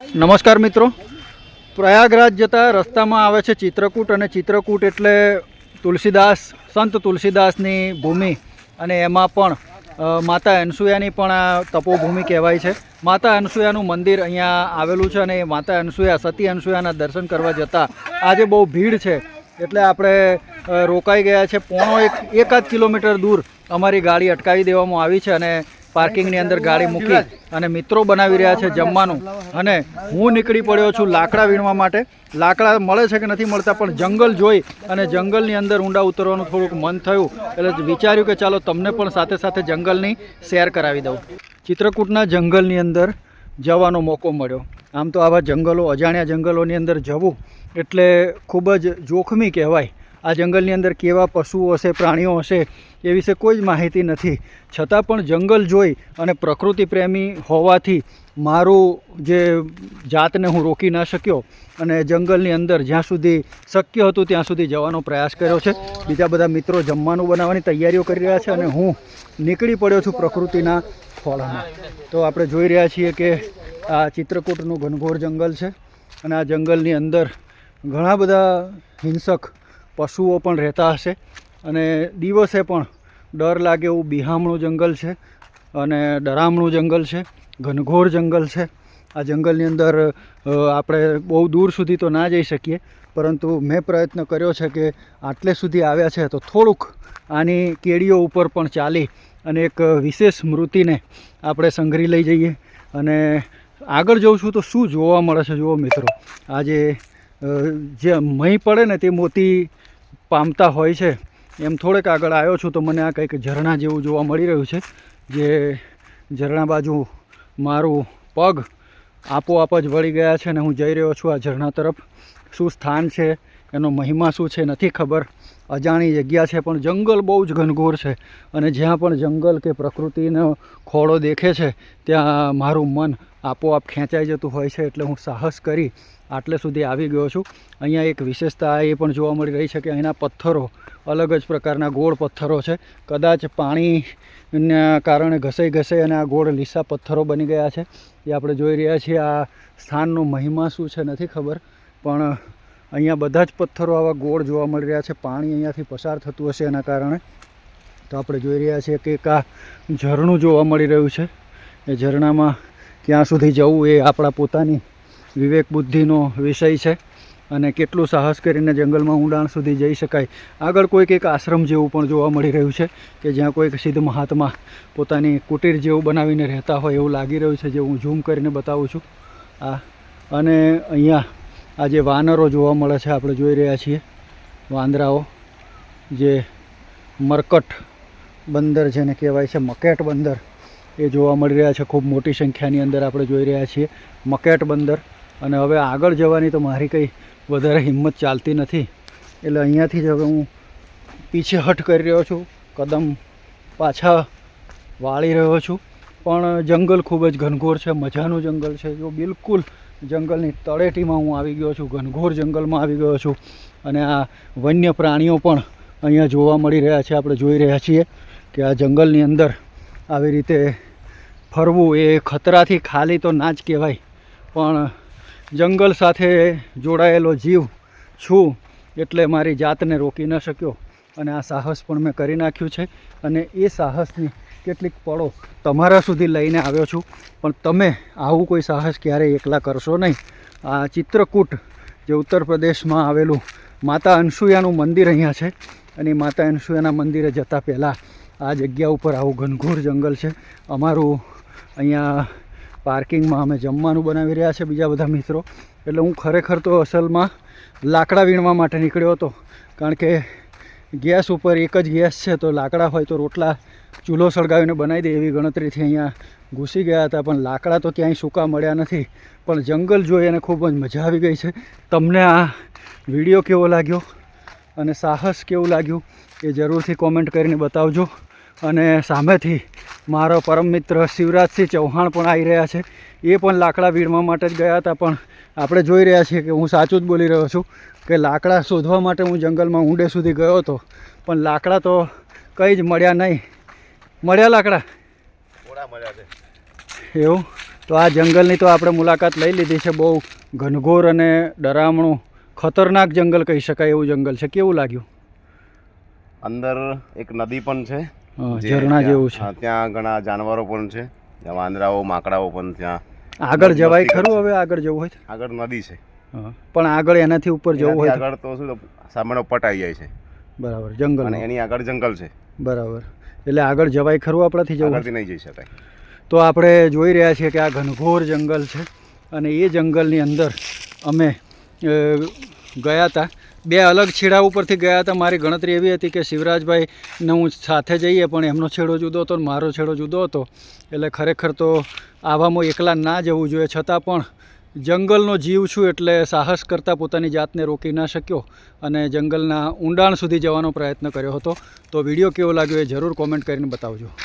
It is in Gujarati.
નમસ્કાર મિત્રો. પ્રયાગરાજ જતા રસ્તામાં આવે છે ચિત્રકૂટ અને ચિત્રકૂટ એટલે તુલસીદાસ, સંત તુલસીદાસની ભૂમિ અને એમાં પણ માતા અનસુયાની પણ આ તપોભૂમિ કહેવાય છે. માતા અનસુયાનું મંદિર અહીંયા આવેલું છે અને માતા અનસુયા, સતી અનસુયાના દર્શન કરવા જતાં આજે બહુ ભીડ છે. એટલે આપણે રોકાઈ ગયા છે. પોણો એક, એકાદ કિલોમીટર દૂર અમારી ગાડી અટકાવી દેવામાં આવી છે અને પાર્કિંગની અંદર ગાડી મૂકી અને મિત્રો બનાવી રહ્યા છે જમવાનું. અને હું નીકળી પડ્યો છું લાકડા વીણવા માટે. લાકડા મળે છે કે નથી મળતા પણ જંગલ જોઈ અને જંગલની અંદર ઊંડા ઉતરવાનું થોડુંક મન થયું. એટલે વિચાર્યું કે ચાલો તમને પણ સાથે સાથે જંગલની શેર કરાવી દઉં. ચિત્રકૂટના જંગલની અંદર જવાનો મોકો મળ્યો. આમ તો આવા જંગલો અજાણ્યા જંગલોની અંદર જવું એટલે ખૂબ જ જોખમી કહેવાય. આ જંગલની અંદર કેવા પશુઓ હશે, પ્રાણીઓ હશે, એ વિશે કોઈ જ માહિતી નથી. છતાં પણ જંગલ જોઈ અને પ્રકૃતિ પ્રેમી હોવાથી મારું જે જાતને હું રોકી ના શક્યો અને જંગલની અંદર જ્યાં સુધી શક્ય હતું ત્યાં સુધી જવાનો પ્રયાસ કર્યો છે. બીજા બધા મિત્રો જમવાનું બનાવવાની તૈયારીઓ કરી રહ્યા છે અને હું નીકળી પડ્યો છું પ્રકૃતિના ખોળામાં. તો આપણે જોઈ રહ્યા છીએ કે આ ચિત્રકૂટનું ઘનઘોર જંગલ છે અને આ જંગલની અંદર ઘણા બધા હિંસક પશુઓ પણ રહેતા હશે અને દિવસે પણ ડર લાગે એવું બિહામણું જંગલ છે અને ડરામણું જંગલ છે, ઘનઘોર જંગલ છે. આ જંગલની અંદર આપણે બહુ દૂર સુધી તો ના જઈ શકીએ, પરંતુ મેં પ્રયત્ન કર્યો છે કે આટલે સુધી આવ્યા છે તો થોડુંક આની કેડીઓ ઉપર પણ ચાલી અને એક વિશેષ સ્મૃતિને આપણે સંઘરી લઈ જઈએ. અને આગળ જઉં છું તો શું જોવા મળે છે જુઓ મિત્રો? આજે જે મહી પડે ને તે મોતી પામતા હોય છે, એમ થોડેક આગળ આવ્યો છું તો મને આ કંઈક ઝરણા જેવું જોવા મળી રહ્યું છે, જે ઝરણા બાજુ મારું પગ આપોઆપ જ વળી ગયા છે અને હું જઈ રહ્યો છું આ ઝરણા તરફ. શું સ્થાન છે, એનો મહિમા શું છે નથી ખબર. અજાણી જગ્યા છે પણ જંગલ બહુ જ ઘનઘોર છે અને જ્યાં પણ જંગલ કે પ્રકૃતિનો ખોળો દેખે છે, ત્યાં મારું મન આપોઆપ ખેંચાઈ જતું હોય છે એટલે હું સાહસ કરી આટલે સુધી આવી ગયો છું. અહીંયા એક વિશેષતા એ પણ જોવા મળી રહી છે કે અહીંના પથ્થરો અલગ જ પ્રકારના ગોળ પથ્થરો છે. કદાચ પાણીના કારણે ઘસાઈ ઘસાઈ અને આ ગોળ લીસા પથ્થરો બની ગયા છે. એ આપણે જોઈ રહ્યા છીએ આ સ્થાનનો મહિમા શું છે નથી ખબર. પણ અહીંયા બધા જ પથ્થરો આવા ગોળ જોવા મળી રહ્યા છે. પાણી અહીંયાથી પસાર થતું હશે એના કારણે. તો આપણે જોઈ રહ્યા છીએ કે એક આ ઝરણું જોવા મળી રહ્યું છે. એ ઝરણામાં ક્યાં સુધી જવું એ આપણા પોતાની વિવેક બુદ્ધિનો વિષય છે અને કેટલું સાહસ કરીને જંગલમાં ઊંડાણ સુધી જઈ શકાય. આગળ કોઈક એક આશ્રમ જેવું પણ જોવા મળી રહ્યું છે કે જ્યાં કોઈક સિદ્ધ મહાત્મા પોતાની કુટીર જેવું બનાવીને રહેતા હોય એવું લાગી રહ્યું છે, જે હું ઝૂમ કરીને બતાવું છું. આ અને અહીંયા આ જે વાનરો જોવા મળે છે, આપણે જોઈ રહ્યા છીએ. વાંદરાઓ, જે મરકટ બંદર જેને કહેવાય છે, મકેટ બંદર. એ જોવા મળી રહ્યા છે. ખૂબ મોટી સંખ્યાની અંદર આપણે જોઈ રહ્યા છીએ મકેટ બંદર. અને હવે આગળ જવાની તો મારી કંઈ વધારે હિંમત ચાલતી નથી. એટલે અહીંયાથી જ હવે હું પીછે હટ કરી રહ્યો છું. કદમ પાછા વાળી રહ્યો છું. પણ જંગલ ખૂબ જ ઘનઘોર છે. મજાનું જંગલ છે. જો બિલકુલ જંગલની તળેટીમાં હું આવી ગયો છું. ઘનઘોર જંગલમાં આવી ગયો છું. અને આ વન્ય પ્રાણીઓ પણ અહીંયા જોવા મળી રહ્યા છે. આપણે જોઈ રહ્યા છીએ કે આ જંગલની અંદર આવી રીતે ફરવું એ ખતરાથી ખાલી તો ના જ કહેવાય. પણ જંગલ સાથે જોડાયેલો જીવ છું એટલે મારી જાતને રોકી ન શક્યો. અને આ સાહસ પણ મેં કરી નાખ્યું છે. અને એ સાહસની કેટલીક પળો તમારા સુધી લઈને આવ્યો છું. પણ તમે આવું કોઈ સાહસ ક્યારેય એકલા કરશો નહીં. આ ચિત્રકૂટ જે ઉત્તર પ્રદેશમાં આવેલું માતા અનસુયાનું મંદિર અહીંયા છે. અને માતા અનસુયાના મંદિરે જતાં પહેલાં આ જગ્યા ઉપર આવું ઘનઘોર જંગલ છે. અમારું અહીંયા પાર્કિંગમાં અમે જમવાનું બનાવી રહ્યા છે બીજા બધા મિત્રો. એટલે હું ખરેખર તો અસલમાં લાકડા વીણવા માટે નીકળ્યો હતો. કારણ કે ગેસ ઉપર એક જ ગેસ છે, તો લાકડા હોય તો રોટલા ચૂલો સળગાવીને બનાવી દે એવી ગણતરીથી અહીંયા ઘૂસી ગયા હતા. પણ લાકડા તો ક્યાંય સૂકા મળ્યા નથી. પણ જંગલ જોઈ અને ખૂબ જ મજા આવી ગઈ છે. તમને આ વીડિયો કેવો લાગ્યો? અને સાહસ કેવું લાગ્યું? એ જરૂરથી કોમેન્ટ કરીને બતાવજો. અને સામેથી મારો પરમ મિત્ર શિવરાજસિંહ ચૌહાણ પણ આવી રહ્યા છે. એ પણ લાકડા વીણવા માટે જ ગયા હતા પણ આપણે જોઈ રહ્યા છીએ કે હું સાચું જ બોલી રહ્યો છું કે લાકડા શોધવા માટે હું જંગલમાં ઊંડે સુધી ગયો હતો. પણ લાકડા તો કંઈ જ મળ્યા નહીં. મળ્યા લાકડા? મળ્યા છે. એવું? તો આ જંગલની તો આપણે મુલાકાત લઈ લીધી છે. બહુ ઘનઘોર અને ડરામણું ખતરનાક જંગલ કહી શકાય એવું જંગલ છે. કેવું લાગ્યું? અંદર એક નદી પણ છે. ઝરણા જેવું છે. ત્યાં ઘણા જાનવરો પણ છે. વાંદરાઓ માકડાઓ પણ ત્યાં આગળ જવાય ખરું હવે આગળ જવું હોય આગળ નદી છે. પણ આગળ એનાથી ઉપર જવું હોય આગળ તો શું સામેનો પટ આવી જાય છે. બરાબર અને જંગલ એની આગળ જંગલ છે. બરાબર. એટલે આગળ જવાય ખરું આપણાથી જવું આગળથી નહીં જઈ શકાય. તો આપણે જોઈ રહ્યા છીએ કે આ ઘનઘોર જંગલ છે. અને એ જંગલની અંદર અમે ગયા હતા. બે અલગ છેડા ઉપરથી ગયા હતા. મારી ગણતરી એવી હતી કે શિવરાજભાઈને હું સાથે જઈએ, પણ એમનો છેડો જુદો હતો મારો છેડો જુદો હતો. એટલે ખરેખર તો આવામાં એકલા ના જવું જોઈએ. છતાં પણ જંગલનો જીવ છું એટલે સાહસ કરતાં પોતાની જાતને રોકી ના શક્યો અને જંગલના ઊંડાણ સુધી જવાનો પ્રયત્ન કર્યો હતો. તો વીડિયો કેવો લાગ્યો એ જરૂર કોમેન્ટ કરીને બતાવજો.